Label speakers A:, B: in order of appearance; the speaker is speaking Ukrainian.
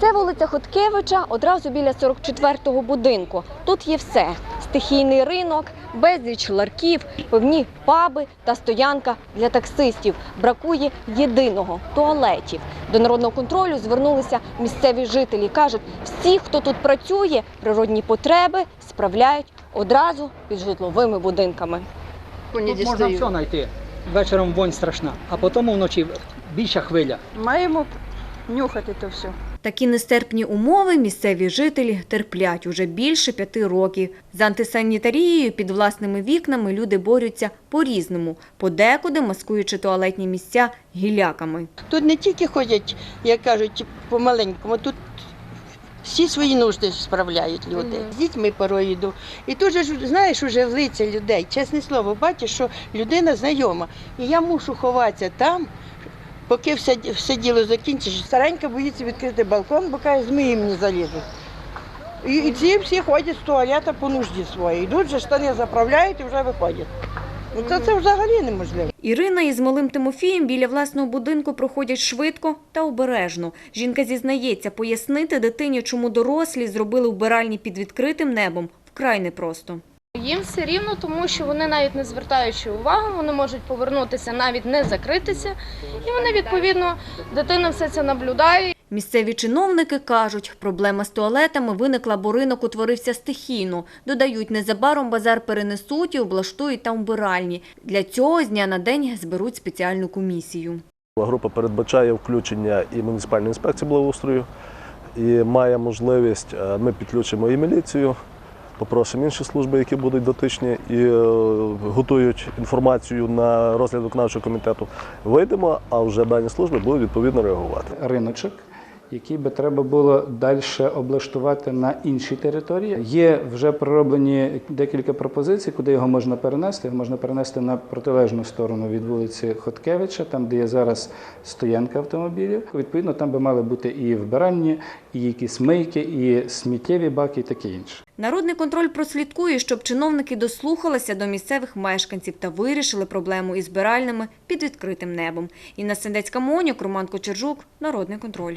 A: Це вулиця Хоткевича, одразу біля 44-го будинку. Тут є все: стихійний ринок, безліч ларків, певні паби та стоянка для таксистів. Бракує єдиного туалетів. До народного контролю звернулися місцеві жителі. кажуть, всі, хто тут працює, природні потреби справляють одразу під житловими будинками.
B: Тут можна все знайти. Вечором вонь страшна, а потім вночі більша хвиля.
C: Маємо нюхати то все.
A: Такі нестерпні умови місцеві жителі терплять уже більше п'яти років. З антисанітарією під власними вікнами люди борються по-різному, подекуди маскуючи туалетні місця гіляками.
C: Тут не тільки ходять, як кажуть, помаленькому, тут всі свої нужди справляють люди. З дітьми порою йду. І тут же ж, знаєш, уже в лиця людей, чесне слово, бачиш, що людина знайома. І я мушу ховатися там, поки все, все діло закінчиш. Старенька боїться відкрити балкон, бо каже, змії мені залізуть. І, і ці всі ходять з туалета по нужді своїй. Йдуть же штани заправляють і вже виходять. Ну, це, це взагалі неможливо.
A: Ірина із малим Тимофієм біля власного будинку проходять швидко та обережно. Жінка зізнається, пояснити дитині, чому дорослі зробили вбиральні під відкритим небом, вкрай непросто.
D: Їм все рівно, тому що вони навіть не звертаючи увагу, вони можуть повернутися, навіть не закритися. І вони відповідно дитина все це наблюдає.
A: Місцеві чиновники кажуть, проблема з туалетами виникла, бо ринок утворився стихійно. Додають, незабаром базар перенесуть і облаштують там вбиральні. Для цього з дня на день зберуть спеціальну комісію.
E: Група передбачає включення і муніципальної інспекції благоустрою, і має можливість, е, ми підключимо і міліцію, попросимо інші служби, які будуть дотичні і е, готують інформацію на розгляд виконавчого комітету. Вийдемо, а вже дані служби будуть відповідно реагувати.
F: риночок, який би треба було далі облаштувати на іншій території. Є вже пророблені декілька пропозицій, куди його можна перенести. Його можна перенести на протилежну сторону від вулиці Хоткевича, там де є зараз стоянка автомобілів. Відповідно, там би мали бути і вбиральні, і якісь мийки, і сміттєві баки, і таке інше.
A: Народний контроль прослідкує, щоб чиновники дослухалися до місцевих мешканців та вирішили проблему із збиральними під відкритим небом. Інна Сендецька Монюк, Роман Кочержук, Народний контроль.